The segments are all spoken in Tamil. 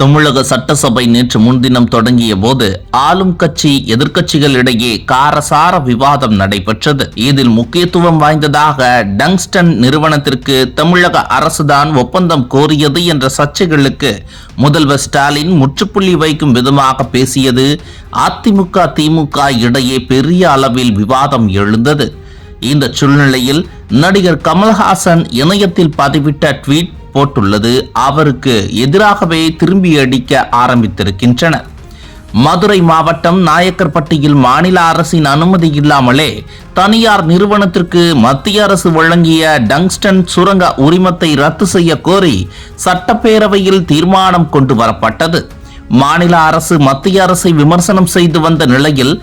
தமிழக சட்டசபை நேற்று முன்தினம் தொடங்கிய போது ஆளும் கட்சி எதிர்க்கட்சிகளிடையே காரசார விவாதம் நடைபெற்றது. இதில் முக்கியத்துவம் வாய்ந்ததாக டங்ஸ்டன் நிறுவனத்திற்கு தமிழக அரசுதான் ஒப்பந்தம் கோரியது என்ற சர்ச்சைகளுக்கு முதல்வர் ஸ்டாலின் முற்றுப்புள்ளி வைக்கும் விதமாக பேசியது. அதிமுக திமுக இடையே பெரிய அளவில் விவாதம் எழுந்தது. இந்த சூழ்நிலையில் நடிகர் கமல்ஹாசன் இணையத்தில் பதிவிட்ட ட்வீட் போட்டுள்ளது. அவருக்கு எதிராகவே திரும்பி அடிக்க ஆரம்பித்திருக்கின்றனர். மதுரை மாவட்டம் நாயக்கர்பட்டியில் மாநில அரசின் அனுமதி இல்லாமலே தனியார் நிறுவனத்திற்கு மத்திய அரசு வழங்கிய டங்ஸ்டன் சுரங்க உரிமத்தை ரத்து செய்ய கோரி சட்டப்பேரவையில் தீர்மானம் கொண்டு வரப்பட்டது. மாநில அரசு மத்திய அரசை விமர்சனம் செய்து வந்த நிலையில்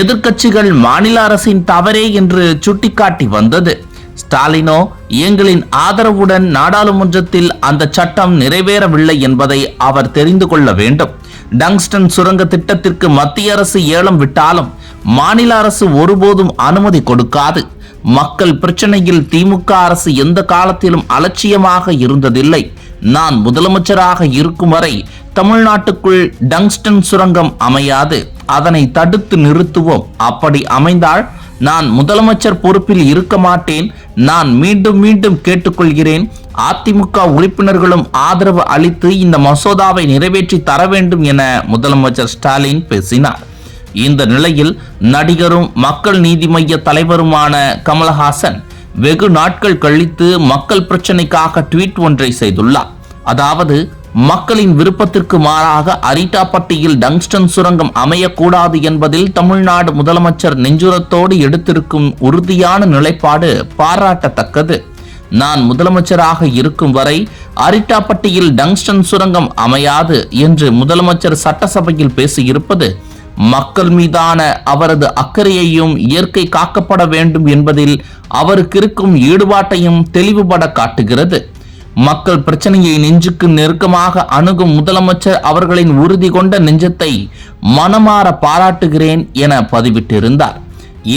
எதிர்க்கட்சிகள் மாநில அரசின் தவறே என்று சுட்டிக்காட்டி வந்தது. ஸ்டாலினோ எங்களின் ஆதரவுடன் நாடாளுமன்றத்தில் அந்த சட்டம் நிறைவேறவில்லை என்பதை அவர் தெரிந்து கொள்ள வேண்டும். டங்ஸ்டன் சுரங்க திட்டத்திற்கு மத்திய அரசு ஏலம் விட்டாலும் மாநில அரசு ஒருபோதும் அனுமதி கொடுக்காது. மக்கள் பிரச்சனையில் திமுக அரசு எந்த காலத்திலும் அலட்சியமாக இருந்ததில்லை. நான் முதலமைச்சராக இருக்கும் வரை தமிழ்நாட்டுக்குள் டங்ஸ்டன் சுரங்கம் அமையாது. அதனை தடுத்து நிறுத்துவோம். அப்படி அமைந்தால் நான் முதலமைச்சர் பொறுப்பில் இருக்க மாட்டேன். நான் மீண்டும் மீண்டும் கேட்டுக்கொள்கிறேன். அதிமுக உறுப்பினர்களும் ஆதரவு அளித்து இந்த மசோதாவை நிறைவேற்றி தர வேண்டும் என முதலமைச்சர் ஸ்டாலின் பேசினார். இந்த நிலையில் நடிகரும் மக்கள் நீதி மைய தலைவருமான கமல்ஹாசன் வெகு நாட்கள் கழித்து மக்கள் பிரச்சினைக்காக ட்வீட் ஒன்றை செய்துள்ளார். அதாவது மக்களின் விருப்பத்திற்கு மாறாக அரிட்டாப்பட்டியில் டங்ஸ்டன் சுரங்கம் அமையக்கூடாது என்பதில் தமிழ்நாடு முதலமைச்சர் நெஞ்சுரத்தோடு எடுத்திருக்கும் உறுதியான நிலைப்பாடு பாராட்டத்தக்கது. நான் முதலமைச்சராக இருக்கும் வரை அரிட்டாப்பட்டியில் டங்ஸ்டன் சுரங்கம் அமையாது என்று முதலமைச்சர் சட்டசபையில் பேசியிருப்பது மக்கள் மீதான அவரது அக்கறையையும் இயற்கை காக்கப்பட வேண்டும் என்பதில் அவருக்கு இருக்கும் ஈடுபாட்டையும் தெளிவுபட காட்டுகிறது. மக்கள் பிரச்சனையை நெஞ்சுக்கு நெருக்கமாக அணுகும் முதலமைச்சர் அவர்களின் உறுதி கொண்ட நெஞ்சத்தை மனமாற பாராட்டுகிறேன் என பதிவிட்டிருந்தார்.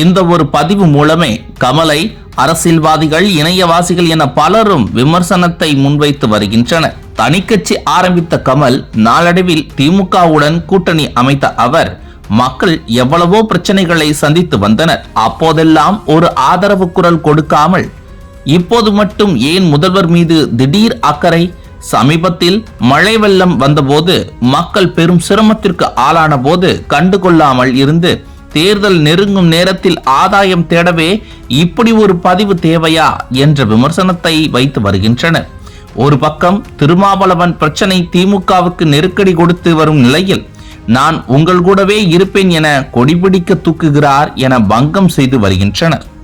இந்த ஒரு பதிவு மூலமே கமலை அரசியல்வாதிகள் இணையவாசிகள் என பலரும் விமர்சனத்தை முன்வைத்து வருகின்றனர். தனிக்கட்சி ஆரம்பித்த கமல் நாளடைவில் திமுகவுடன் கூட்டணி அமைத்த அவர் மக்கள் எவ்வளவோ பிரச்சனைகளை சந்தித்து வந்தனர். அப்போதெல்லாம் ஒரு ஆதரவு குரல் கொடுக்காமல் இப்போது மட்டும் ஏன் முதல்வர் மீது திடீர் அக்கறை? சமீபத்தில் மழை வெள்ளம் வந்தபோது மக்கள் பெரும் சிரமத்திற்கு ஆளான போது கண்டுகொள்ளாமல் இருந்து தேர்தல் நெருங்கும் நேரத்தில் ஆதாயம் தேடவே இப்படி ஒரு பதிவு தேவையா என்ற விமர்சனத்தை வைத்து வருகின்றனர். ஒரு பக்கம் திருமாவளவன் பிரச்சனை திமுகவுக்கு நெருக்கடி கொடுத்து வரும் நிலையில் நான் உங்கள் கூடவே இருப்பேன் என கொடிபிடிக்க தூக்குகிறார் என பங்கம் செய்து வருகின்றனர்.